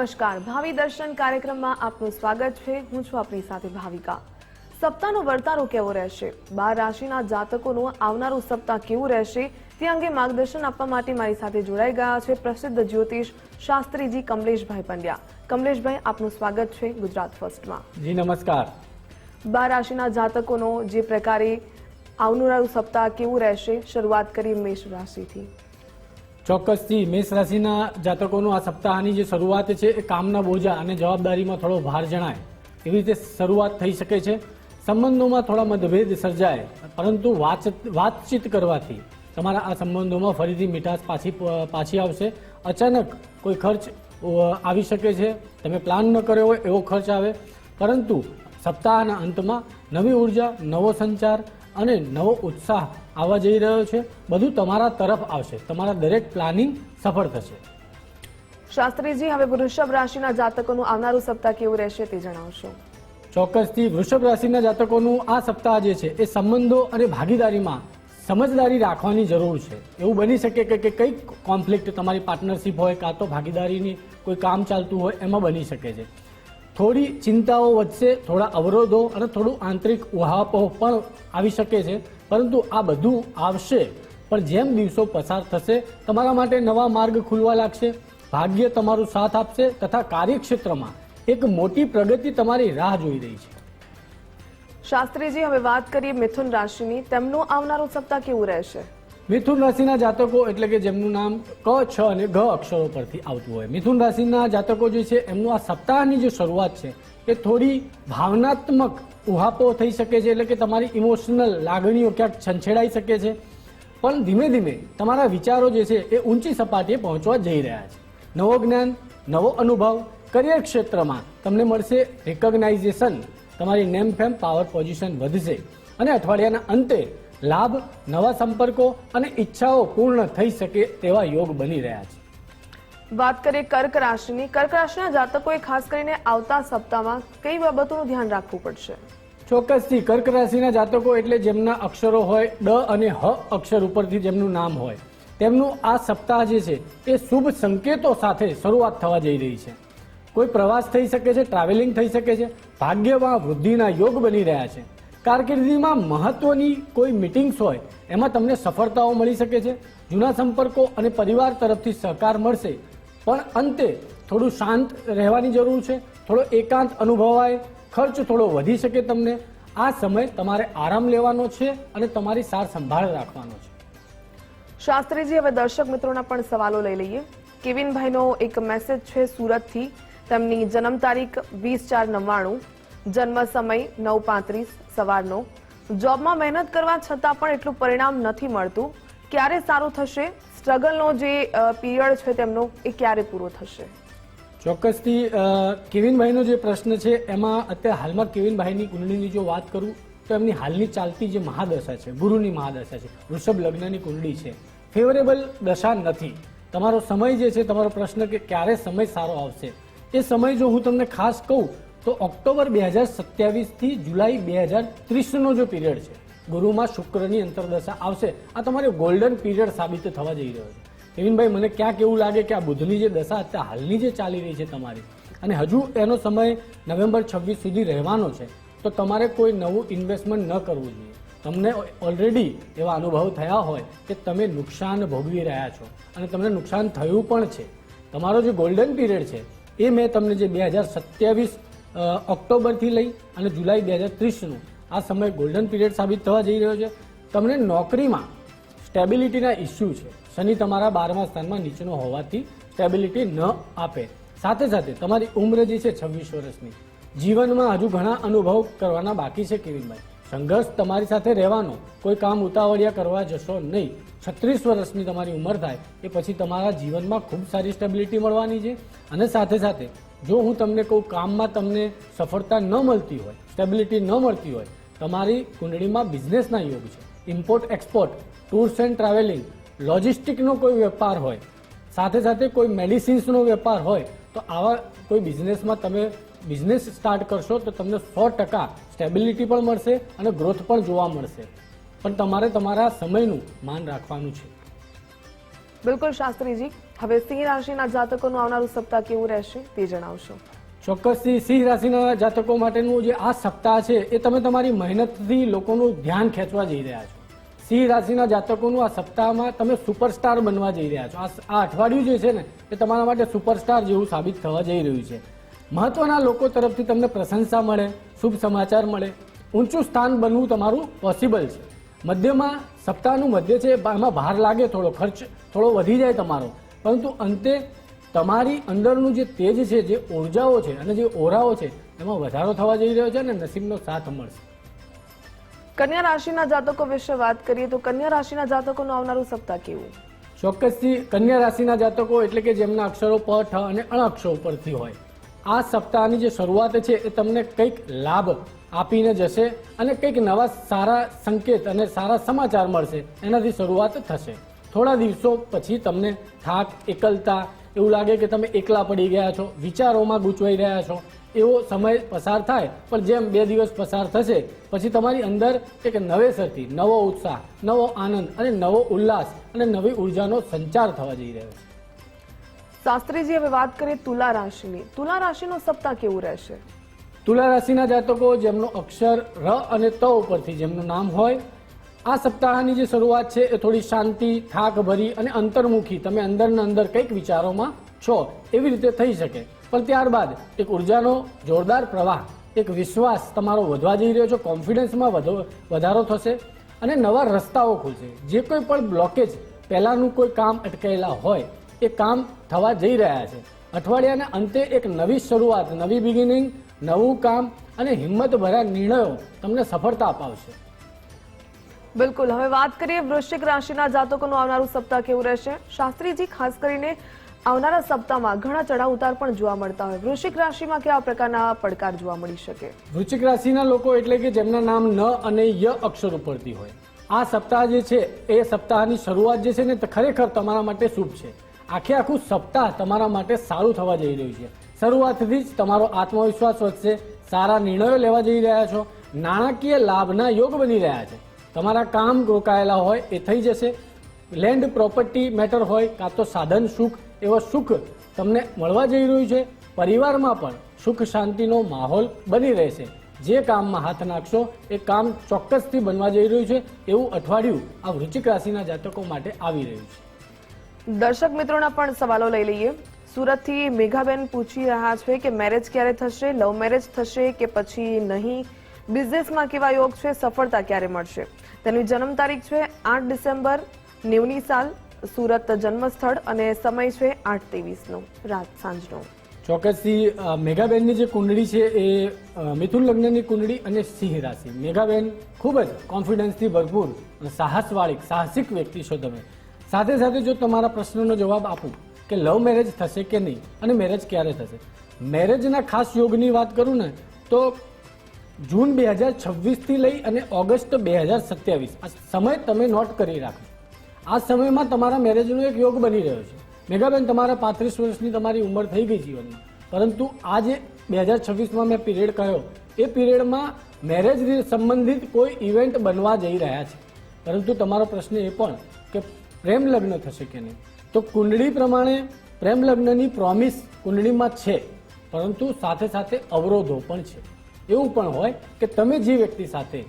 નમસ્કાર. ભાવિ દર્શન કાર્યક્રમમાં આપનું સ્વાગત છે. હું છું આપની સાથે ભાવિકા. સપ્તાહનો વર્તારો કેવો રહેશે? બાર રાશિના જાતકોનું આવનારું સપ્તાહ કેવું રહેશે? તે અંગે માર્ગદર્શન આપવા માટે મારી સાથે જોડાઈ ગયા છે પ્રસિદ્ધ જ્યોતિષ શાસ્ત્રીજી કમલેશભાઈ પંડ્યા. કમલેશભાઈ આપનું સ્વાગત છે ગુજરાત ફર્સ્ટમાં. જી નમસ્કાર. બાર રાશિના જાતકોનો જે પ્રકારે આવનારું સપ્તાહ કેવું રહેશે? શરૂઆત કરી મેષ રાશિથી. ચોક્કસથી મેષ રાશિના જાતકોનું આ સપ્તાહની જે શરૂઆત છે એ કામના બોજા અને જવાબદારીમાં થોડો ભાર જણાય. એવી રીતે શરૂઆત થઈ શકે છે. સંબંધોમાં થોડા મતભેદ સર્જાય, પરંતુ વાત વાતચીત કરવાથી તમારા આ સંબંધોમાં ફરીથી મીઠાશ પાછી પાછી આવશે. અચાનક કોઈ ખર્ચ આવી શકે છે. તમે પ્લાન ન કર્યો હોય એવો ખર્ચ આવે. પરંતુ સપ્તાહના અંતમાં નવી ઊર્જા, નવો સંચાર અને નવો ઉત્સાહ આવવા જઈ રહ્યો છે. બધું તમારા તરફ આવશે. તમારા દરેક પ્લાનિંગ સફળ થશે. શાસ્ત્રીજી હવે વૃષભ રાશિના જાતકોનું આવનારું સપ્તાહ કેવું રહેશે તે જણાવશો. ચોક્કસથી વૃષભ રાશિના જાતકોનું આ સપ્તાહ જે છે એ સંબંધો અને ભાગીદારીમાં સમજદારી રાખવાની જરૂર છે. એવું બની શકે કે કંઈક કોન્ફ્લિક્ટ તમારી પાર્ટનરશિપ હોય કાં તો ભાગીદારીની કોઈ કામ ચાલતું હોય એમાં બની શકે છે. થોડી ચિંતાઓ વચ્ચે થોડા અવરોધો અને થોડું આંતરિક ઉહાપો પણ આવી શકે છે. પરંતુ આ બધું આવશે. પણ જેમ દિવસો પસાર થશે, તમારા માટે નવા માર્ગ ખુલવા લાગશે. ભાગ્ય તમારું સાથ આપશે તથા કાર્યક્ષેત્રમાં એક મોટી પ્રગતિ તમારી રાહ જોઈ રહી છે. શાસ્ત્રીજી, હવે વાત કરીએ મિથુન રાશિની. તેમનું આવનારું સપ્તાહ કેવું રહેશે? મિથુન રાશિના જાતકો એટલે કે જેમનું નામ ક, છ અને ઘ અક્ષરો પરથી આવતું હોય. મિથુન રાશિના જાતકો જે છે, એમનું આ સપ્તાહની જે શરૂઆત છે, એ થોડી ભાવનાત્મક ઉહાપો થઈ શકે છે, એટલે કે તમારી ઇમોશનલ લાગણીઓ ક્યાંક છંછેડાઈ શકે છે. પણ ધીમે ધીમે તમારા વિચારો જે છે, એ ઊંચી સપાટીએ પહોંચવા જઈ રહ્યા છે. નવો જ્ઞાન, નવો અનુભવ, કરિયર ક્ષેત્રમાં તમને મળશે રિકોગ્નાઇઝેશન. તમારી નેમ ફેમ પાવર પોઝિશન વધશે. અને અઠવાડિયાના અંતે લાભ નવા સંપર્કો અને ઈચ્છાઓ પૂર્ણ થઈ શકે તેવા યોગ બની રહ્યા છે. વાત કરીએ કર્ક રાશિની. કર્ક રાશિના જાતકોએ ખાસ કરીને આવતા સપ્તાહમાં કઈ બાબતોનું ધ્યાન રાખવું પડશે? ચોક્કસથી કર્ક રાશિના જાતકો એટલે જેમના અક્ષરો હોય ડ અને હ અક્ષર ઉપરથી જેમનું નામ હોય. તેમનું આ સપ્તાહ જે છે એ શુભ સંકેતો સાથે શરૂઆત થવા જઈ રહી છે. કોઈ પ્રવાસ થઈ શકે છે ટ્રાવેલિંગ થઈ શકે છે ભાગ્યમાં વૃદ્ધિના યોગ બની રહ્યા છે. કારકિર્દીમાં મહત્વની કોઈ મિટિંગ્સ હોય, એમાં તમને સફળતાઓ મળી શકે છે, જૂના સંપર્કો અને પરિવાર તરફથી સહકાર મળશે. પણ અંતે થોડું શાંત રહેવાની જરૂર છે, થોડો એકાંત અનુભવાય, ખર્ચ થોડો વધી શકે તમને. આ સમય તમારે આરામ લેવાનો છે અને તમારી સાર સંભાળ રાખવાનો છે. શાસ્ત્રીજી, હવે દર્શક મિત્રોના પણ સવાલો લઈ લઈએ. કેવિનભાઈનો એક મેસેજ છે સુરતથી. તેમની જન્મ તારીખ વીસ ચાર નવ્વાણું. જન્મ સમય નવ પાંત્રીસ સવારનો જોબમાં મહેનત કરવા છતાં પણ એટલું પરિણામ નથી મળતું. ક્યારે સારું થશે? સ્ટ્રગલનો જે પીરિયડ છે તેમનો, એ ક્યારે પૂરો થશે? ચોક્કસથી કેવિનભાઈનો જે પ્રશ્ન છે, એમાં અત્યારે હાલમાં કેવિનભાઈની કુંડળીની જો વાત કરું, તો એમની હાલની ચાલતી જે મહાદશા છે, ગુરુની મહાદશા છે, વૃષભ લગ્નની કુંડળી છે, ફેવરેબલ દશા નથી. તમારો સમય જે છે, તમારો પ્રશ્ન કે ક્યારે સમય સારો આવશે? એ સમય જો હું તમને ખાસ કહું તો ઓક્ટોબર બે હજાર સત્યાવીસથી જુલાઈ બે હજાર ત્રીસનો જો પીરિયડ છે, ગુરુમાં શુક્રની અંતરદશા આવશે, આ તમારે ગોલ્ડન પીરિયડ સાબિત થવા જઈ રહ્યો છે. કેવિનભાઈ, મને ક્યાંક એવું લાગે કે આ બુધની જે દશા અત્યારે હાલની જે ચાલી રહી છે તમારી? અને હજુ એનો સમય નવેમ્બર છવ્વીસ સુધી રહેવાનો છે, તો તમારે કોઈ નવું ઇન્વેસ્ટમેન્ટ ન કરવું જોઈએ. તમને ઓલરેડી એવા અનુભવ થયા હોય કે તમે નુકસાન ભોગવી રહ્યા છો. અને તમને નુકસાન થયું પણ છે. તમારો જે ગોલ્ડન પીરિયડ છે, એ મેં તમને જે બે હજાર સત્યાવીસ ઓક્ટોબરથી લઈ અને જુલાઈ બે હજાર ત્રીસનું આ સમય ગોલ્ડન પીરિયડ સાબિત થવા જઈ રહ્યો છે. તમને નોકરીમાં સ્ટેબિલિટીના ઇસ્યુ છે. શનિ તમારા બારમા સ્થાનમાં નીચેનો હોવાથી સ્ટેબિલિટી ન આપે. સાથે સાથે તમારી ઉંમર જે છે છવ્વીસ વર્ષની, જીવનમાં હજુ ઘણા અનુભવ કરવાના બાકી છે કેવિનભાઈ સંઘર્ષ તમારી સાથે રહેવાનો, કોઈ કામ ઉતાવળિયા કરવા જશો નહીં. છત્રીસ વર્ષની તમારી ઉંમર થાય એ પછી તમારા જીવનમાં ખૂબ સારી સ્ટેબિલિટી મળવાની છે. અને સાથે સાથે જો હું તમને કહું, કામમાં તમને સફળતા ન મળતી હોય સ્ટેબિલિટી ન મળતી હોય, તમારી કુંડળીમાં બિઝનેસના યોગ છે. Import export tours and travelling લોજિસ્ટિકનો કોઈ વેપાર હોય, સાથે સાથે કોઈ મેડિસિન્સનો વેપાર હોય, તો આવા કોઈ બિઝનેસમાં તમે બિઝનેસ સ્ટાર્ટ કરશો તો તમને સો ટકા સ્ટેબિલિટી પણ મળશે અને ગ્રોથ પણ જોવા મળશે. પણ તમારે તમારા સમયનું માન રાખવાનું છે. બિલકુલ શાસ્ત્રીજી. હવે સિંહ રાશિના જાતકોનું આવનારું સપ્તાહ કેવું રહેશે તે જણાવશો. ચોક્કસથી સિંહ રાશિના જાતકો માટેનું જે આ સપ્તાહ છે, એ તમે તમારી મહેનતથી લોકોનું ધ્યાન ખેંચવા જઈ રહ્યા છો. સિંહ રાશિના જાતકોનું આ સપ્તાહમાં તમે સુપરસ્ટાર બનવા જઈ રહ્યા છો. આ અઠવાડિયું જે છે ને, એ તમારા માટે સુપરસ્ટાર જેવું સાબિત થવા જઈ રહ્યું છે. મહત્વના લોકો તરફથી તમને પ્રશંસા મળે, શુભ સમાચાર મળે. ઊંચું સ્થાન બનવું તમારું પોસિબલ છે. મધ્યમાં સપ્તાહનું મધ્ય છે, એમાં ભાર લાગે, થોડો ખર્ચ, થોડો વધી જાય તમારો. પરંતુ અંતે તમારી અંદરનું જે તેજ છે જે ઉર્જાઓ છે અને જે ઓરાઓ છે એમાં વધારો થવા જઈ રહ્યો છે અને નસીબનો સાથ મળશે. કન્યા રાશિના જાતકો વિશે વાત કરીએ તો કન્યા રાશિના જાતકોનું આવનારું સપ્તાહ કેવું? ચોક્કસથી કન્યા રાશિના જાતકો એટલે કે જેમના અક્ષરો પ ઠ અને અણ અક્ષરો પરથી હોય. આ સપ્તાહની જે શરૂઆત છે એ તમને કંઈક લાભ આપીને જશે અને કંઈક નવા સારા સંકેત અને સારા સમાચાર મળશે. એનાથી શરૂઆત થશે. થોડા દિવસો પછી તમને થાક એકલતા એવું લાગે કે તમે એકલા પડી ગયા છો વિચારોમાં ગૂંચવાઈ રહ્યા છો એવો સમય પસાર થાય પણ જેમ બે દિવસ પસાર થશે પછી તમારી અંદર એક નવેસરથી નવો ઉત્સાહ નવો આનંદ અને નવો ઉલ્લાસ અને નવી ઉર્જાનો સંચાર થવા જઈ રહ્યો છે. શાસ્ત્રીજી હવે વાત કરીએ તુલા રાશિની. તુલા રાશિનો સપ્તાહ કેવું રહેશે? તુલા રાશિના જાતકો જેમનો અક્ષર ર અને ત ઉપરથી જેમનું નામ હોય આ સપ્તાહની જે શરૂઆત છે એ થોડી શાંતિ થાક ભરી અને અંતર્મુખી. તમે અંદરના અંદર કંઈક વિચારોમાં છો, એવી રીતે થઈ શકે. પણ ત્યારબાદ એક ઉર્જાનો જોરદાર પ્રવાહ, એક વિશ્વાસ તમારો વધવા જઈ રહ્યો છે, કોન્ફિડન્સમાં વધો, વધારો થશે અને નવા રસ્તાઓ ખુલશે. જે કોઈ પણ બ્લોકેજ પહેલાંનું કોઈ કામ અટકાયેલા હોય, એ કામ થવા જઈ રહ્યા છે. અઠવાડિયાના અંતે એક નવી શરૂઆત, નવી બિગિનિંગ નવું કામ અને હિંમત ભર્યા નિર્ણયો તમને સફળતા અપાવશે. બિલકુલ. હવે વાત કરીએ વૃશ્ચિક રાશિના જાતકોનું. આવનારું સપ્તાહ કેવું રહેશે? શાસ્ત્રીજી, ખાસ કરીને આવનારા સપ્તાહમાં ઘણા ચઢાવ ઉતાર પણ જોવા મળતા હોય. વૃશ્ચિક રાશિમાં કેવા પ્રકારના પડકાર જોવા મળી શકે? વૃશ્ચિક રાશિના લોકો એટલે કે જેમના નામ ન અને ય અક્ષર ઉપરથી હોય. આ સપ્તાહ જે છે, એ સપ્તાહની શરૂઆત જે છે ને ખરેખર તમારા માટે શુભ છે. આખે આખું સપ્તાહ તમારા માટે સારું થવા જઈ રહ્યું છે. શરૂઆતથી જ તમારો આત્મવિશ્વાસ વધશે. સારા નિર્ણયો લેવા જઈ રહ્યા છો. નાણાકીય લાભના યોગ બની રહ્યા છે. તમારા કામ રોકાયેલા હોય એ થઈ જશે. લેન્ડ પ્રોપર્ટી મેટર હોય, કાં તો સાધન, સુખ, એવો સુખ તમને મળવા જઈ રહ્યું છે. પરિવારમાં પણ સુખ શાંતિનો માહોલ બની રહેશે. જે કામમાં હાથ નાખશો, એ કામ ચોક્કસથી બનવા જઈ રહ્યું છે. એવું અઠવાડિયું આ વૃશ્ચિક રાશિના જાતકો માટે આવી રહ્યું છે. દર્શક મિત્રોના પણ સવાલો લઈ લઈએ. સુરતથી મેઘાબેન પૂછી રહ્યા છે કે મેરેજ ક્યારે થશે લવ મેરેજ થશે કે પછી નહીં? બિઝનેસમાં કેવા યોગ છે, સફળતા ક્યારે મળશે? તેની જન્મ તારીખ છે આઠ ડિસેમ્બર, નેવની સાલ, સુરત જન્મસ્થળ અને સમય છે આઠ ત્રેવીસનો, રાત સાંજનો. ચોક્કસથી મેઘાબેનની જે કુંડળી છે એ મિથુન લગ્નની કુંડળી અને સિંહ રાશિ. મેઘાબેન ખૂબ જ કોન્ફિડન્સથી ભરપૂર અને સાહસવાળી, સાહસિક વ્યક્તિ છો તમે. સાથે સાથે જો તમારા પ્રશ્નનો જવાબ આપું કે લવ મેરેજ થશે કે નહીં અને મેરેજ ક્યારે થશે? મેરેજના ખાસ યોગની વાત કરું ને, તો જૂન બે હજાર છવ્વીસથી લઈ અને ઓગસ્ટ બે હજાર સત્યાવીસ. આ સમય તમે નોટ કરી રાખો. આ સમયમાં તમારા મેરેજનો એક યોગ બની રહ્યો છે. મેઘાબેન, તમારા પાંત્રીસ વર્ષની તમારી ઉંમર થઈ ગઈ જીવનમાં પરંતુ આ જે બે હજાર છવ્વીસમાં મેં પીરિયડ કહ્યો એ પીરિયડમાં મેરેજ સંબંધિત કોઈ ઇવેન્ટ બનવા જઈ રહ્યા છે. પરંતુ તમારો પ્રશ્ન એ પણ કે પ્રેમ લગ્ન થશે કે નહીં? તો કુંડળી પ્રમાણે પ્રેમ લગ્નની પ્રોમિસ કુંડળીમાં છે, પરંતુ સાથે સાથે અવરોધો પણ છે. એવું પણ હોય કે તમે જે વ્યક્તિ સાથે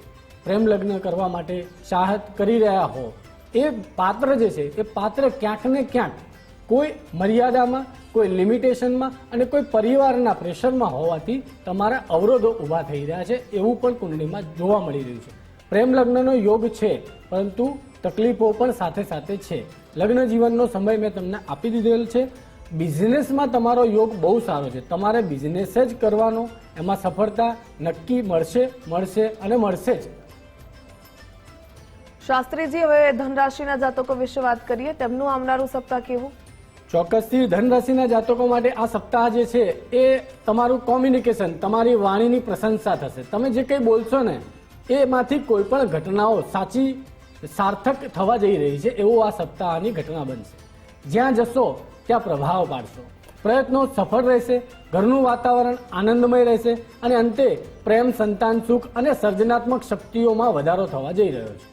પ્રેમ લગ્ન કરવા માટે ચાહત કરી રહ્યા હો, એ પાત્ર જે છે, એ પાત્ર ક્યાંક ને ક્યાંક કોઈ મર્યાદામાં, કોઈ લિમિટેશનમાં અને કોઈ પરિવારના પ્રેશરમાં હોવાથી તમારા અવરોધો ઊભા થઈ રહ્યા છે, એવું પણ કુંડળીમાં જોવા મળી રહ્યું છે. પ્રેમ લગ્નનો યોગ છે, પરંતુ તકલીફો પણ સાથે સાથે છે. લગ્ન જીવનનો સમય મેં તમને આપી દીધેલ છે બિઝનેસમાં તમારો યોગ બહુ સારો છે. તમારે બિઝનેસ જ કરવાનો એમાં સફળતા નક્કી મળશે મળશે અને મળશે જ. શાસ્ત્રીજી હવે ધનરાશિના જાતકો વિશે વાત કરીએ. તેમનું આવનારું સપ્તાહ કેવું? ચોક્કસથી ધનરાશિના જાતકો માટે આ સપ્તાહ જે છે એ તમારું કોમ્યુનિકેશન તમારી વાણીની પ્રશંસા થશે. તમે જે કંઈ બોલશો ને એમાંથી કોઈ પણ ઘટનાઓ સાચી સાર્થક થવા જઈ રહી છે એવું આ સપ્તાહની ઘટના બનશે. જ્યાં જશો ત્યાં પ્રભાવ પાડશો. પ્રયત્નો સફળ રહેશે ઘરનું વાતાવરણ આનંદમય રહેશે અને અંતે પ્રેમ સંતાન સુખ અને સર્જનાત્મક શક્તિઓમાં વધારો થવા જઈ રહ્યો છે.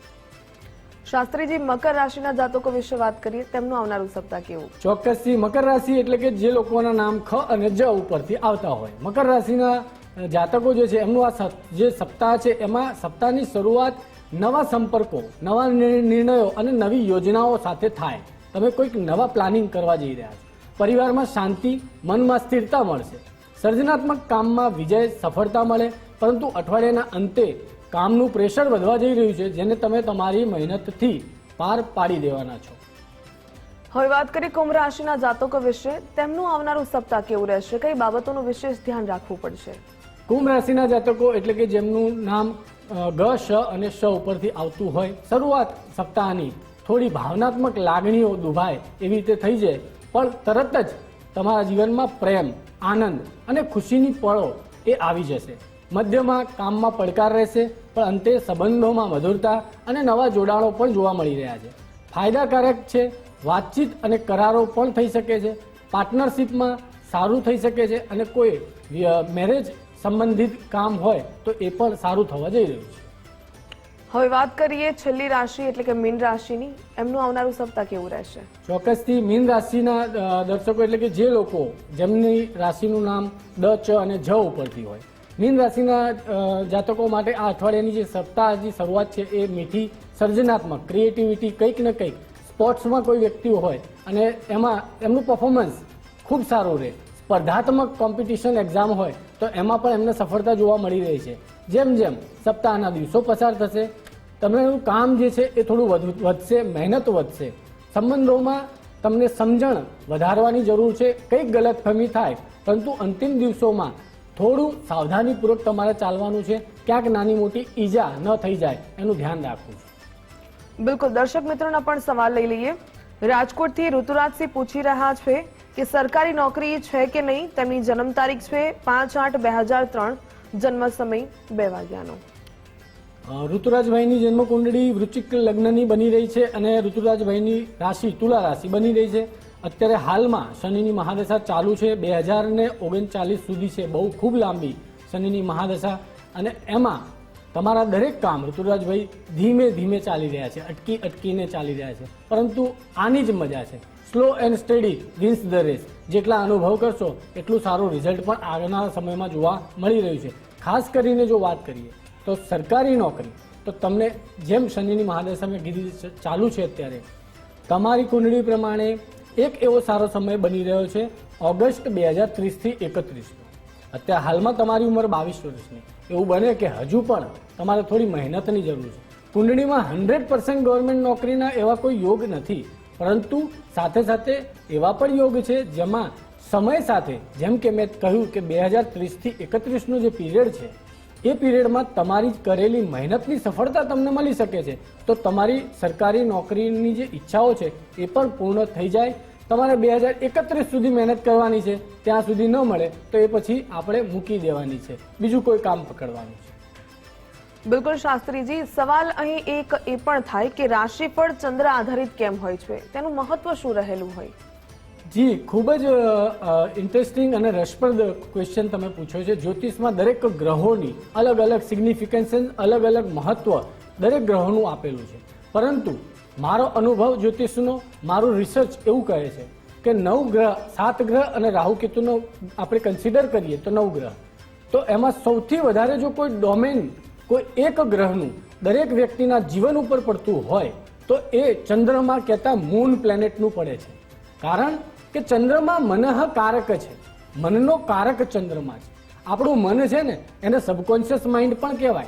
શાસ્ત્રીજી મકર રાશિના જાતકો વિશે વાત કરીએ તેમનું આવનારું સપ્તાહ કેવું? ચોક્કસથી મકર રાશિ એટલે કે જે લોકોના નામ ખ અને જ ઉપરથી આવતા હોય. મકર રાશિના જાતકો જે છે એમનું આ જે સપ્તાહ છે એમાં સપ્તાહની શરૂઆત નવા સંપર્કો નવા નિર- નિર્ણયો અને નવી યોજનાઓ સાથે થાય. તમે કોઈક નવા પ્લાનિંગ કરવા જઈ રહ્યા છો. પરિવારમાં શાંતિ મનમાં સ્થિરતા મળશે. સર્જનાત્મક કામમાં વિજય સફળતા મળે. પરંતુ અઠવાડિયાના અંતે કામનું પ્રેશર વધવા જઈ રહ્યું છે જેને તમે તમારી મહેનતથી પાર પાડી દેવાના છો. હવે વાત કરીએ કુંભ રાશિના જાતકો વિશે. તેમનું આવનારું સપ્તાહ કેવું રહેશે? કઈ બાબતોનું વિશેષ ધ્યાન રાખવું પડશે? કુંભ રાશિના જાતકો એટલે કે જેમનું નામ ગ શ અને શ ઉપરથી આવતું હોય શરૂઆત સપ્તાહની થોડી ભાવનાત્મક લાગણીઓ દુભાય એવી રીતે થઈ જાય. પણ તરત જ તમારા જીવનમાં પ્રેમ, આનંદ અને ખુશીની પળો એ આવી જશે. મધ્યમાં કામમાં પડકાર રહેશે, પણ અંતે સંબંધોમાં મધુરતા અને નવા જોડાણો પણ જોવા મળી રહ્યા છે. ફાયદાકારક છે, વાતચીત અને કરારો પણ થઈ શકે છે. પાર્ટનરશિપમાં સારું થઈ શકે છે અને કોઈ મેરેજ સંબંધિત કામ હોય તો એ પણ સારું થવા જઈ રહ્યું છે. હવે વાત કરીએ છેલ્લી રાશિ એટલે કે મીન રાશિની. એમનું આવનારું સપ્તાહ કેવું રહેશે? ચોક્કસથી મીન રાશિના દર્શકો એટલે કે જે લોકો જેમની રાશિનું નામ દ, ચ અને જ ઉપરથી હોય. મીન રાશિના જાતકો માટે આ અઠવાડિયાની જે સપ્તાહ જે શરૂઆત છે એ મીઠી, સર્જનાત્મક ક્રિએટિવિટી કંઈક ને કંઈક સ્પોર્ટ્સમાં કોઈ વ્યક્તિ હોય અને એમાં એમનું પરફોર્મન્સ ખૂબ સારું રહે. સ્પર્ધાત્મક કોમ્પિટિશન એક્ઝામ હોય તો એમાં પણ એમને સફળતા જોવા મળી રહી છે. જેમ જેમ સપ્તાહના દિવસો પસાર થશે, તમારું કામ જે છે એ થોડું વધુ વધશે, મહેનત વધશે. સંબંધોમાં તમને સમજણ વધારવાની જરૂર છે, કંઈક ગલતફહમી થાય, પરંતુ અંતિમ દિવસોમાં થોડું સાવધાનીપૂર્વક તમારે ચાલવાનું છે, ક્યાંક નાની મોટી ઈજા ન થઈ જાય, એનું ધ્યાન રાખવું છે. બિલકુલ, દર્શક મિત્રોના પણ સવાલ લઈ લઈએ. રાજકોટથી ઋતુરાજસિંહ પૂછી રહ્યા છે કે સરકારી નોકરી છે કે નહીં, તેમની જન્મ તારીખ છે પાંચ આઠ બે હજાર ત્રણ, જન્મ સમય બે વાગ્યાનો. ઋતુરાજભાઈની જન્મ કુંડળી વૃશ્ચિક લગ્નની બની રહી છે અને ઋતુરાજભાઈની રાશિ, તુલા રાશિ બની રહી છે. અત્યારે હાલમાં શનિની મહાદશા ચાલુ છે, બે હજાર ઓગણચાલીસ સુધી છે. બહુ ખૂબ લાંબી શનિની મહાદશા અને એમાં તમારા દરેક કામ ઋતુરાજભાઈ ધીમે ધીમે ચાલી રહ્યા છે, અટકી અટકીને ચાલી રહ્યા છે. પરંતુ આની જ મજા છે. Slow and steady wins the race જેટલા અનુભવ કરશો, એટલું સારું રિઝલ્ટ પણ આગળના સમયમાં જોવા મળી રહ્યું છે. ખાસ કરીને જો વાત કરીએ, તો સરકારી નોકરી, તો તમને જેમ શનિની મહાદશામાં કીધી ચાલુ છે અત્યારે, તમારી કુંડળી પ્રમાણે એક એવો સારો સમય બની રહ્યો છે, ઓગસ્ટ બે હજાર ત્રીસથી એકત્રીસનો. અત્યારે હાલમાં તમારી ઉંમર બાવીસ વર્ષની. એવું બને કે હજુ પણ તમારે થોડી મહેનતની જરૂર છે. કુંડળીમાં હંડ્રેડ પર્સન્ટ ગવર્મેન્ટ નોકરીના એવા કોઈ યોગ નથી. પરંતુ સાથે સાથે એવા પણ યોગ છે જેમાં સમય સાથે, જેમ કે મેં કહ્યું કે બે હજાર ત્રીસથી એકત્રીસનો જે પીરિયડ છે, એ પીરિયડમાં તમારી કરેલી મહેનતની સફળતા તમને મળી શકે છે. તો તમારી સરકારી નોકરીની જે ઈચ્છાઓ છે, એ પણ પૂર્ણ થઈ જાય તમારે બે હજાર એકત્રીસ સુધી મહેનત કરવાની છે ત્યાં સુધી ન મળે તો એ પછી આપણે મૂકી દેવાની છે. બીજું કોઈ કામ પકડવાનું છે. બિલકુલ શાસ્ત્રીજી સવાલ અહીં એક એ પણ થાય કે રાશિફળ ચંદ્ર આધારિત કેમ હોય છે? તેનું મહત્વ શું રહેલું હોય? જી ખૂબ જ ઇન્ટરેસ્ટિંગ અને રસપ્રદ ક્વેશ્ચન તમે પૂછ્યો છે. જ્યોતિષમાં દરેક ગ્રહોની અલગ અલગ સિગ્નિફિકન્સ અલગ અલગ મહત્વ દરેક ગ્રહોનું આપેલું છે. પરંતુ મારો અનુભવ જ્યોતિષનો, મારું રિસર્ચ એવું કહે છે કે નવ ગ્રહ, સાત ગ્રહ અને રાહુ કેતુનો આપણે કન્સિડર કરીએ તો નવ ગ્રહ. તો એમાં સૌથી વધારે જો કોઈ ડોમેન કોઈ એક ગ્રહનું દરેક વ્યક્તિના જીવન ઉપર પડતું હોય, તો એ ચંદ્રમાં કહેતા મૂન પ્લેનેટનું પડે છે. કારણ કે ચંદ્રમા મનઃ કારક છે. મનનો કારક ચંદ્રમા છે. આપણું મન છે ને એને સબકોન્શિયસ માઇન્ડ પણ કહેવાય.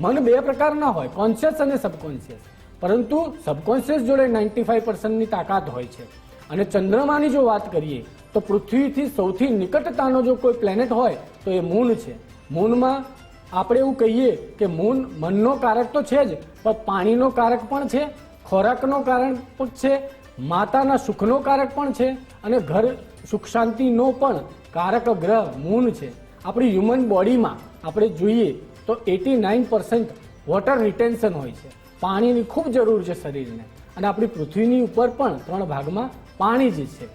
મન બે પ્રકારના હોય કોન્શિયસ અને સબકોન્શિયસ પરંતુ સબકોન્શિયસ જોડે નાઇન્ટી ફાઈવ પર્સન્ટની તાકાત હોય છે. અને ચંદ્રમાની જો વાત કરીએ, તો પૃથ્વીથી સૌથી નિકટતાનો જો કોઈ પ્લેનેટ હોય, તો એ મૂન છે. મૂનમાં આપણે એવું કહીએ કે મૂન મનનો કારક તો છે જ, પણ પાણીનો કારક પણ છે, ખોરાકનો કારક પણ છે, માતાના સુખનો કારક પણ છે, અને ઘર સુખ શાંતિનો પણ કારક ગ્રહ મૂન છે. આપણી હ્યુમન બોડીમાં આપણે જોઈએ તો eighty nine percent water retention હોય છે. પાણીની ખૂબ જરૂર છે શરીરને. અને આપણી પૃથ્વીની ઉપર પણ ત્રણ ભાગમાં પાણી જ છે,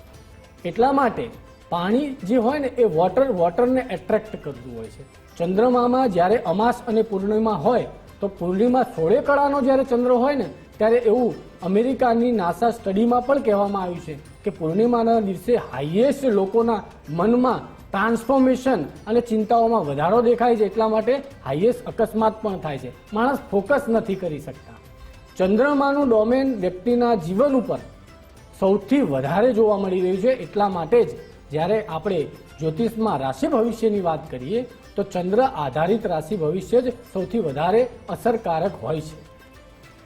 એટલા માટે પાણી જે હોય ને એ વોટર વોટરને એટ્રેક્ટ કરતું હોય છે. ચંદ્રમામાં જ્યારે અમાસ અને પૂર્ણિમા હોય, તો પૂર્ણિમા સોળે કળાનો જ્યારે ચંદ્ર હોય ને, ત્યારે એવું અમેરિકાની નાસા સ્ટડીમાં પણ કહેવામાં આવ્યું છે કે પૂર્ણિમાના દિવસે હાઈએસ્ટ લોકોના મનમાં ટ્રાન્સફોર્મેશન અને ચિંતાઓમાં વધારો દેખાય છે, એટલા માટે હાઈએસ્ટ અકસ્માત પણ થાય છે. માણસ ફોકસ નથી કરી શકતા. ચંદ્રમાનું ડોમેન વ્યક્તિના જીવન ઉપર સૌથી વધારે જોવા મળી રહ્યું છે એટલા માટે જ જ્યારે આપણે જ્યોતિષમાં રાશિ ભવિષ્યની વાત કરીએ, તો ચંદ્ર આધારિત રાશિ ભવિષ્ય જ સૌથી વધારે અસરકારક હોય છે.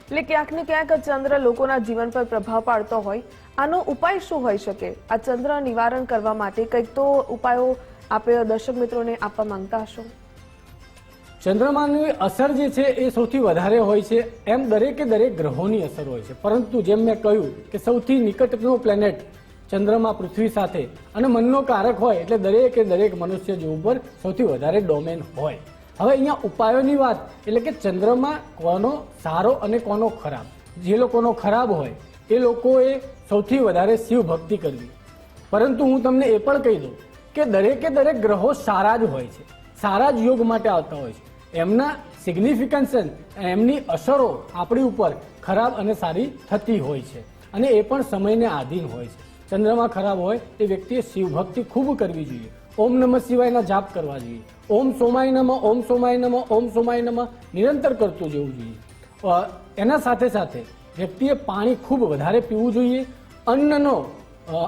એટલે ક્યાંક ને ક્યાંક ચંદ્ર લોકોના જીવન પર પ્રભાવ પાડતો હોય. આનો ઉપાય શું હોઈ શકે? આ ચંદ્ર નિવારણ કરવા માટે કંઈક તો ઉપાયો આપે દર્શક મિત્રોને આપવા માંગતા હશો? ચંદ્રમાની અસર જે છે એ સૌથી વધારે હોય છે. એમ દરેકે દરેક ગ્રહોની અસર હોય છે. પરંતુ જેમ મેં કહ્યું કે સૌથી નિકટનો પ્લેનેટ ચંદ્રમા પૃથ્વી સાથે અને મનનો કારક હોય એટલે દરેકે દરેક મનુષ્ય જીવ ઉપર સૌથી વધારે ડોમેન હોય. હવે અહીંયા ઉપાયોની વાત એટલે કે ચંદ્રમાં કોનો સારો અને કોનો ખરાબ. જે લોકોનો ખરાબ હોય એ લોકોએ સૌથી વધારે શિવ ભક્તિ કરવી. પરંતુ હું તમને એ પણ કહી દઉં કે દરેકે દરેક ગ્રહો સારા જ હોય છે. સારા જ યોગ માટે આવતા હોય છે. એમના સિગ્નિફિકન્સ એમની અસરો આપણી ઉપર ખરાબ અને સારી થતી હોય છે. અને એ પણ સમયને આધીન હોય છે. ચંદ્રમાં ખરાબ હોય એ વ્યક્તિએ શિવભક્તિ ખૂબ કરવી જોઈએ. ઓમ નમઃ શિવાયના જાપ કરવા જોઈએ. ઓમ સોમાય નમઃ, ઓમ સોમાય નમઃ, ઓમ સોમાય નમઃ નિરંતર કરતું જવું જોઈએ. એના સાથે સાથે વ્યક્તિએ પાણી ખૂબ વધારે પીવું જોઈએ. અન્નનો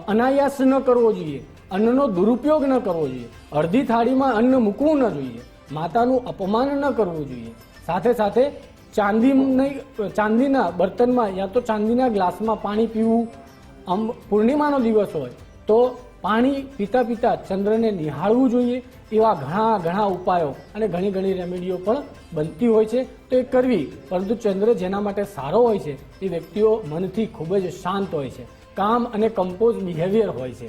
અનાયાસ ન કરવો જોઈએ. અન્નનો દુરુપયોગ ન કરવો જોઈએ. અડધી થાળીમાં અન્ન મૂકવું ન જોઈએ. માતાનું અપમાન ન કરવું જોઈએ. સાથે સાથે ચાંદીની, ચાંદીના બર્તનમાં યા તો ચાંદીના ગ્લાસમાં પાણી પીવું આમ પૂર્ણિમાનો દિવસ હોય તો પાણી પીતા પીતા ચંદ્રને નિહાળવું જોઈએ એવા ઘણા ઘણા ઉપાયો અને ઘણી ઘણી રેમેડીઓ પણ બનતી હોય છે. તો એ કરવી, પરંતુ ચંદ્ર જેના માટે સારો હોય છે એ વ્યક્તિઓ મનથી ખૂબ જ શાંત હોય છે. કામ અને કમ્પોઝ બિહેવિયર હોય છે.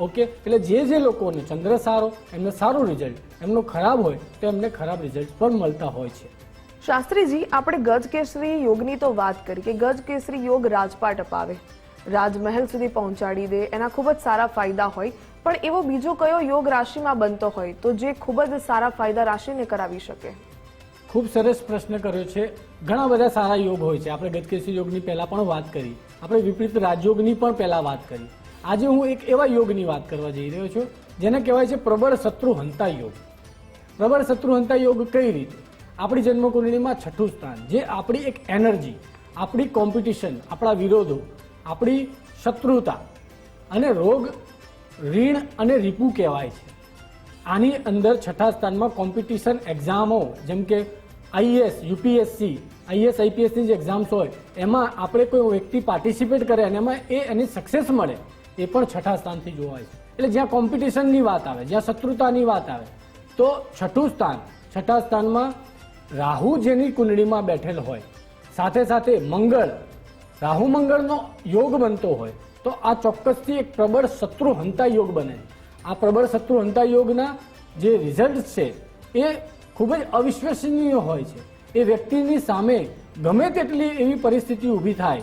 ઓકે? એટલે જે જે લોકોને ચંદ્ર સારો એમને સારું રિઝલ્ટ એમનો ખરાબ હોય તો એમને ખરાબ રિઝલ્ટ પણ મળતા હોય છે. શાસ્ત્રીજી આપણે ગજકેસરી યોગની તો વાત કરી કે ગજકેસરી યોગ રાજપાટ અપાવે. રાજમહેલ સુધી પહોંચાડી દે એના ખૂબ જ સારા ફાયદા હોય. પણ એવો બીજો કયો યોગ રાશિમાં બનતો હોય તો જે ખૂબ જ સારા ફાયદા રાશિને કરાવી શકે? ખૂબ સરસ પ્રશ્ન કર્યો છે. ઘણા બધા સારા યોગ હોય છે. આપણે ગતકેસી યોગની પહેલાં પણ વાત કરી. આપણે વિપરીત રાજયોગની પણ પહેલાં વાત કરી. આજે હું એક એવા યોગની વાત કરવા જઈ રહ્યો છું, જેને કહેવાય છે પ્રબળ શત્રુ હંતા યોગ. પ્રબળ શત્રુ હંતા યોગ કઈ રીતે? આપણી જન્મકુંડળીમાં છઠ્ઠું સ્થાન, જે આપણી એક એનર્જી, આપણી કોમ્પિટિશન, આપણા વિરોધો, આપણી શત્રુતા અને રોગ, ઋણ અને રીપુ કહેવાય છે. આની અંદર છઠ્ઠા સ્થાનમાં કોમ્પિટિશન એક્ઝામો જેમ કે આઈએસ યુપીએસસી આઈએસ આઈપીએસની જે એક્ઝામ્સ હોય, એમાં આપણે કોઈ વ્યક્તિ પાર્ટિસિપેટ કરે અને એમાં એ એની સક્સેસ મળે એ પણ છઠ્ઠા સ્થાનથી જોવાય છે. એટલે જ્યાં કોમ્પિટિશનની વાત આવે, જ્યાં શત્રુતાની વાત આવે, તો છઠ્ઠું સ્થાન, છઠ્ઠા સ્થાનમાં રાહુ જેની કુંડળીમાં બેઠેલ હોય. સાથે સાથે મંગળ, રાહુ મંગળનો યોગ બનતો હોય, તો આ ચોક્કસથી એક પ્રબળ શત્રુ હંતા યોગ બને. આ પ્રબળ શત્રુ હંતા યોગના જે રિઝલ્ટ છે, એ ખૂબ જ અવિશ્વસનીય હોય છે. એ વ્યક્તિની સામે ગમે તેટલી એવી પરિસ્થિતિ ઊભી થાય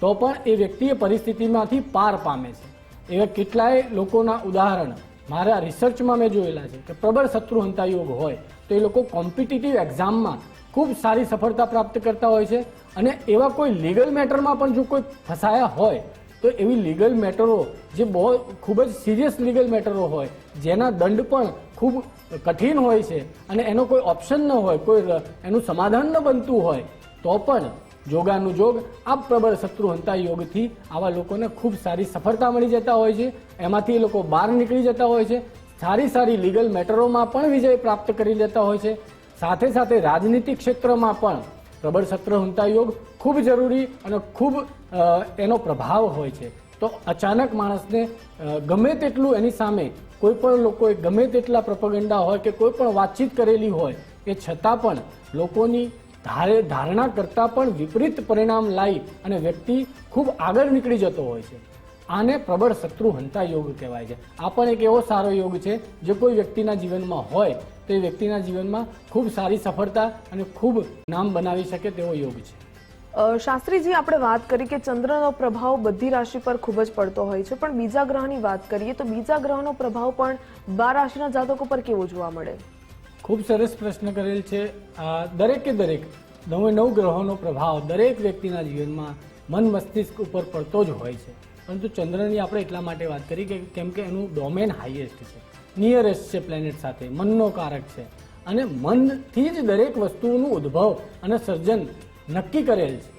તો પણ એ વ્યક્તિ એ પરિસ્થિતિમાંથી પાર પામે છે. એવા કેટલાય લોકોના ઉદાહરણ મારા રિસર્ચમાં મેં જોયેલા છે કે પ્રબળ શત્રુ હંતા યોગ હોય તો એ લોકો કોમ્પિટિટિવ એક્ઝામમાં ખૂબ સારી સફળતા પ્રાપ્ત કરતા હોય છે અને એવા કોઈ લીગલ મેટરમાં પણ જો કોઈ ફસાયા હોય તો એવી લીગલ મેટરો જે બહુ ખૂબ જ સિરિયસ લીગલ મેટરો હોય જેના દંડ પણ ખૂબ કઠિન હોય છે અને એનો કોઈ ઓપ્શન ન હોય, કોઈ એનું સમાધાન ન બનતું હોય તો પણ જોગાનું જોગ આ પ્રબળ શત્રુ હંતા યોગથી આવા લોકોને ખૂબ સારી સફળતા મળી જતા હોય છે. એમાંથી એ લોકો બહાર નીકળી જતા હોય છે. સારી સારી લીગલ મેટરોમાં પણ વિજય પ્રાપ્ત કરી લેતા હોય છે. સાથે સાથે રાજનીતિક ક્ષેત્રમાં પણ પ્રબળ શત્રુ હંતા યોગ ખૂબ જરૂરી અને ખૂબ એનો પ્રભાવ હોય છે. તો અચાનક માણસને ગમે તેટલું એની સામે કોઈ પણ લોકોએ ગમે તેટલા પ્રપગંડા હોય કે કોઈ પણ વાતચીત કરેલી હોય, એ છતાં પણ લોકોની ધારે ધારણા કરતાં પણ વિપરીત પરિણામ લાવી અને વ્યક્તિ ખૂબ આગળ નીકળી જતો હોય છે. આને પ્રબળ શત્રુ હંતા યોગ કહેવાય છે. આ પણ એક એવો સારો યોગ છે જે કોઈ વ્યક્તિના જીવનમાં હોય તો એ વ્યક્તિના જીવનમાં ખૂબ સારી સફળતા અને ખૂબ નામ બનાવી શકે તેવો યોગ છે. શાસ્ત્રીજી, આપણે વાત કરી કે ચંદ્રનો પ્રભાવ બધી રાશિ પર ખૂબ જ પડતો હોય છે. પણ બીજા ગ્રહની વાત કરીએ તો બીજા ગ્રહનો પ્રભાવ પણ બાર રાશિના જાતકો પર કેવો જોવા મળે? ખૂબ સરસ પ્રશ્ન કરેલ છે. દરેકે દરેક નવે નવ ગ્રહોનો પ્રભાવ દરેક વ્યક્તિના જીવનમાં મન મસ્તિષ્ક ઉપર પડતો જ હોય છે. પરંતુ ચંદ્રની આપણે એટલા માટે વાત કરી કે કેમ કે એનું ડોમેન હાઈએસ્ટ છે. નિયરેસ્ટ છે પ્લેનેટ સાથે. મનનો કારક છે. અને મનથી જ દરેક વસ્તુઓનું ઉદ્ભવ અને સર્જન નક્કી કરેલ છે.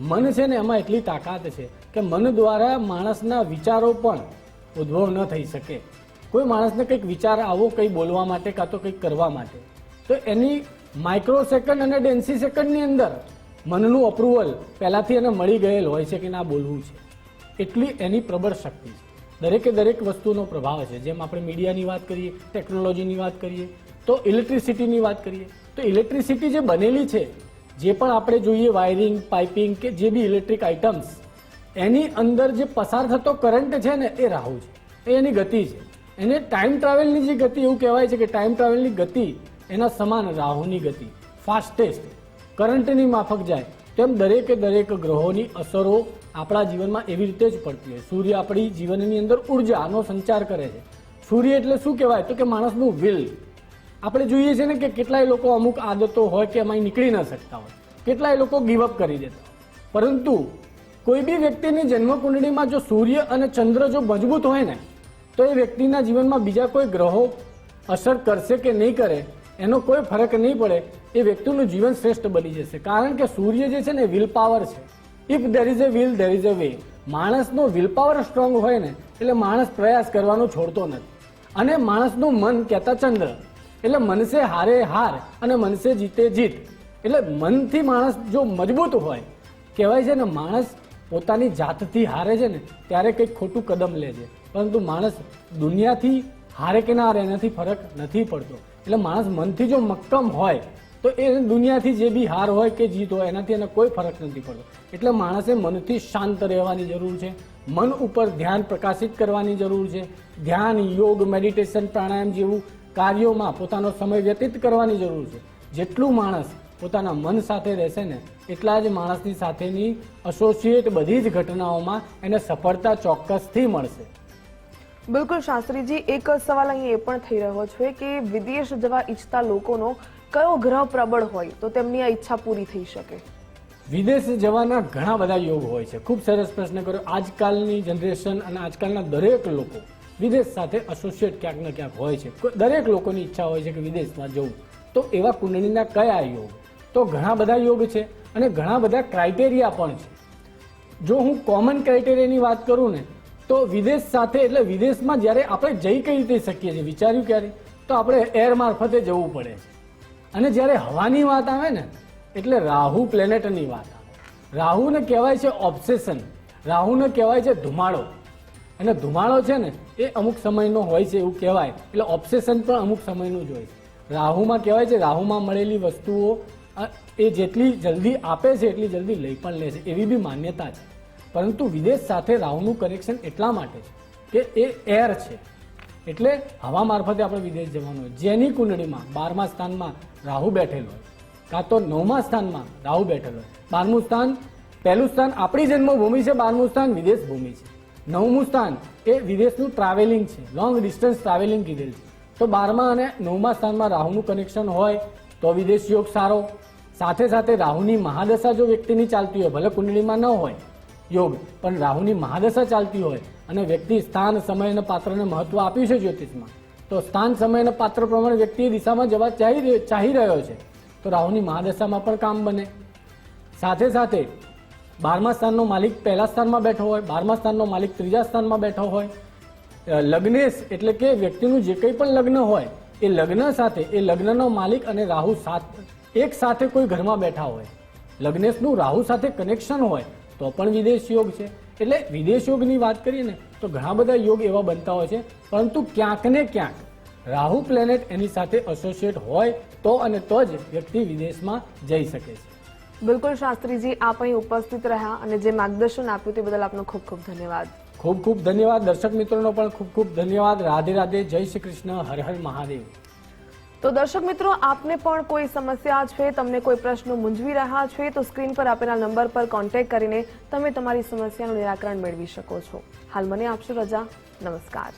મન છે ને એમાં એટલી તાકાત છે કે મન દ્વારા માણસના વિચારો પણ ઉદ્ભવ ન થઈ શકે. કોઈ માણસને કંઈક વિચાર આવો, કંઈ બોલવા માટે કાં તો કંઈક કરવા માટે. તો એની માઇક્રો સેકન્ડ અને ડેન્સી સેકન્ડની અંદર મનનું અપ્રુવલ પહેલાંથી એને મળી ગયેલ હોય છે કે ના બોલવું છે. એટલી એની પ્રબળ શક્તિ છે. દરેકે દરેક વસ્તુનો પ્રભાવ છે. જેમ આપણે મીડિયાની વાત કરીએ ટેકનોલોજીની વાત કરીએ, તો ઇલેક્ટ્રિસિટીની વાત કરીએ, તો ઇલેક્ટ્રિસિટી જે બનેલી છે, જે પણ આપણે જોઈએ વાયરિંગ પાઇપિંગ કે જે બી ઇલેક્ટ્રિક આઇટમ્સ એની અંદર જે પસાર થતો કરંટ છે ને, એ રાહુ છે. એ એની ગતિ છે. એને ટાઈમ ટ્રાવેલની જે ગતિ, એવું કહેવાય છે કે ટાઈમ ટ્રાવેલની ગતિ એના સમાન રાહુની ગતિ. ફાસ્ટેસ્ટ કરંટની માફક જાય. તેમ દરેકે દરેક ગ્રહોની અસરો આપણા જીવનમાં એવી રીતે જ પડતી હોય. સૂર્ય આપણી જીવનની અંદર ઉર્જાનો સંચાર કરે છે. સૂર્ય એટલે શું કહેવાય? તો કે માણસનું વિલ આપણે જોઈએ છે ને કે કેટલાય લોકો અમુક આદતો હોય કે એમાં નીકળી ન શકતા હોય. કેટલાય લોકો ગીવઅપ કરી દેતા પરંતુ કોઈ બી વ્યક્તિની જન્મકુંડળીમાં જો સૂર્ય અને ચંદ્ર જો મજબૂત હોય ને તો એ વ્યક્તિના જીવનમાં બીજા કોઈ ગ્રહો અસર કરશે કે નહીં કરે, એનો કોઈ ફરક નહીં પડે, એ વ્યક્તિનું જીવન શ્રેષ્ઠ બની જશે. કારણ કે સૂર્ય જે છે ને વિલ પાવર છે. If there is a will there is a way માણસનો વિલ પાવર સ્ટ્રોંગ હોય ને, એટલે માણસ પ્રયાસ કરવાનો છોડતો નથી. અને માણસનું મન કહેતા ચંદ્ર. એટલે મનસે હારે હાર અને મનસે જીતે જીત. એટલે મનથી માણસ જો મજબૂત હોય, કહેવાય છે ને, માણસ પોતાની જાતથી હારે છે ને, ત્યારે કંઈક ખોટું કદમ લે છે. પરંતુ માણસ દુનિયાથી હારે કે ના હારે એનાથી ફરક નથી પડતો. એટલે માણસ મનથી જો મક્કમ હોય, તો એ દુનિયાથી જે બી હાર હોય કે જીત હોય, એનાથી એને કોઈ ફરક નથી પડતો. એટલે માણસે મનથી શાંત રહેવાની જરૂર છે. મન ઉપર ધ્યાન પ્રકાશિત કરવાની જરૂર છે. ધ્યાન, યોગ, મેડિટેશન, પ્રાણાયામ જેવું કાર્યોમાં પોતાનો સમય વ્યતીત કરવાની જરૂર છે. જેટલું માણસ પોતાના મન સાથે રહેશે ને, એટલા જ માણસની સાથેની અસોસિએટ બધી જ ઘટનાઓમાં એને સફળતા ચોક્કસથી મળશે. બિલકુલ શાસ્ત્રીજી, એક સવાલ અહીં એ પણ થઈ રહ્યો છે કે વિદેશ જવા ઈચ્છતા લોકોનો કયો ગ્રહ પ્રબળ હોય? તો તેમની આ ઈચ્છા પૂરી થઈ શકે. વિદેશ જવાના ઘણા બધા યોગ હોય છે. ખૂબ સરસ પ્રશ્ન કર્યો. આજકાલની જનરેશન અને આજકાલના દરેક લોકો વિદેશ સાથે એસોસિએટ ક્યાંક ને ક્યાંક હોય છે. દરેક લોકોની ઈચ્છા હોય છે કે વિદેશમાં જવું. તો એવા કુંડળીના કયા યોગ? તો ઘણા બધા યોગ છે અને ઘણા બધા ક્રાઇટેરિયા પણ છે. જો હું કોમન ક્રાઇટેરિયાની વાત કરું ને તો વિદેશ સાથે, એટલે વિદેશમાં જ્યારે આપણે જઈ કઈ રીતે શકીએ છીએ, વિચાર્યું ક્યારે? તો આપણે એર મારફતે જવું પડે. છે અને જ્યારે હવાની વાત આવે ને, એટલે રાહુ પ્લેનેટની વાત આવે. રાહુને કહેવાય છે ઓબ્સેશન રાહુને કહેવાય છે ધુમાડો. અને ધુમાડો છે ને, એ અમુક સમયનો હોય છે એવું કહેવાય. એટલે ઓબ્સેશન પણ અમુક સમયનું જ હોય છે. રાહુમાં કહેવાય છે રાહુમાં મળેલી વસ્તુઓ એ જેટલી જલ્દી આપે છે, એટલી જલ્દી લઈ પણ લે છે. એવી બી માન્યતા છે. પરંતુ વિદેશ સાથે રાહુનું કનેક્શન એટલા માટે છે કે એ એર છે. એટલે હવા મારફતે આપણે વિદેશ જવાનું હોય. જેની કુંડળીમાં બારમા સ્થાનમાં રાહુ બેઠેલો હોય, કાં તો નવમા સ્થાનમાં રાહુ બેઠેલો હોય. બારમું સ્થાન, પહેલું સ્થાન આપણી જન્મભૂમિ છે, બારમું સ્થાન વિદેશ ભૂમિ છે. નવમું સ્થાન એ વિદેશનું ટ્રાવેલિંગ છે લોંગ ડિસ્ટન્સ ટ્રાવેલિંગ કીધેલ છે. તો બારમા અને નવમા સ્થાનમાં રાહુનું કનેક્શન હોય તો વિદેશ યોગ સારો. સાથે સાથે રાહુની મહાદશા જો વ્યક્તિની ચાલતી હોય, ભલે કુંડળીમાં ન હોય યોગ. પણ રાહુની મહાદશા ચાલતી હોય અને વ્યક્તિ સ્થાન, સમય પાત્રને મહત્વ આપ્યું છે જ્યોતિષમાં, તો સ્થાન, સમય પાત્ર પ્રમાણે વ્યક્તિ દિશામાં જવા ચાહી ચાહી રહ્યો છે, તો રાહુની મહાદશામાં પણ કામ બને. સાથે સાથે બારમા સ્થાનનો માલિક પહેલા સ્થાનમાં બેઠો હોય, બારમા સ્થાનનો માલિક ત્રીજા સ્થાનમાં બેઠો હોય લગ્નેશ એટલે કે વ્યક્તિનું જે કંઈ પણ લગ્ન હોય, એ લગ્ન સાથે, એ લગ્નનો માલિક અને રાહુ સાથ એક સાથે કોઈ ઘરમાં બેઠા હોય. લગ્નેશનું રાહુ સાથે કનેક્શન હોય તો પણ વિદેશ યોગ છે. એટલે વિદેશ યોગની વાત કરીએ ને તો ઘણા બધા યોગ એવા બનતા હોય છે પરંતુ ક્યાંક ને ક્યાંક રાહુ પ્લેનેટ એની સાથે એસોસિએટ હોય તો અને તો જ વ્યક્તિ વિદેશમાં જઈ શકે છે. બિલકુલ શાસ્ત્રીજી આપ અહીં ઉપસ્થિત રહ્યા અને જે માર્ગદર્શન આપ્યું તે બદલ આપનો ખૂબ ખૂબ ધન્યવાદ. ખૂબ ખૂબ ધન્યવાદ. દર્શક મિત્રોનો પણ ખૂબ ખૂબ ધન્યવાદ. રાધે રાધે. જય શ્રી કૃષ્ણ. હર હર મહાદેવ. તો દર્શક મિત્રો, આપને પણ કોઈ સમસ્યા છે, તમને કોઈ પ્રશ્નો મૂંઝવી રહ્યા છે, તો સ્ક્રીન પર આપેલા નંબર પર કોન્ટેક્ટ કરીને તમે તમારી સમસ્યાનું નિરાકરણ મેળવી શકો છો. હાલ મને આપશો રજા. નમસ્કાર.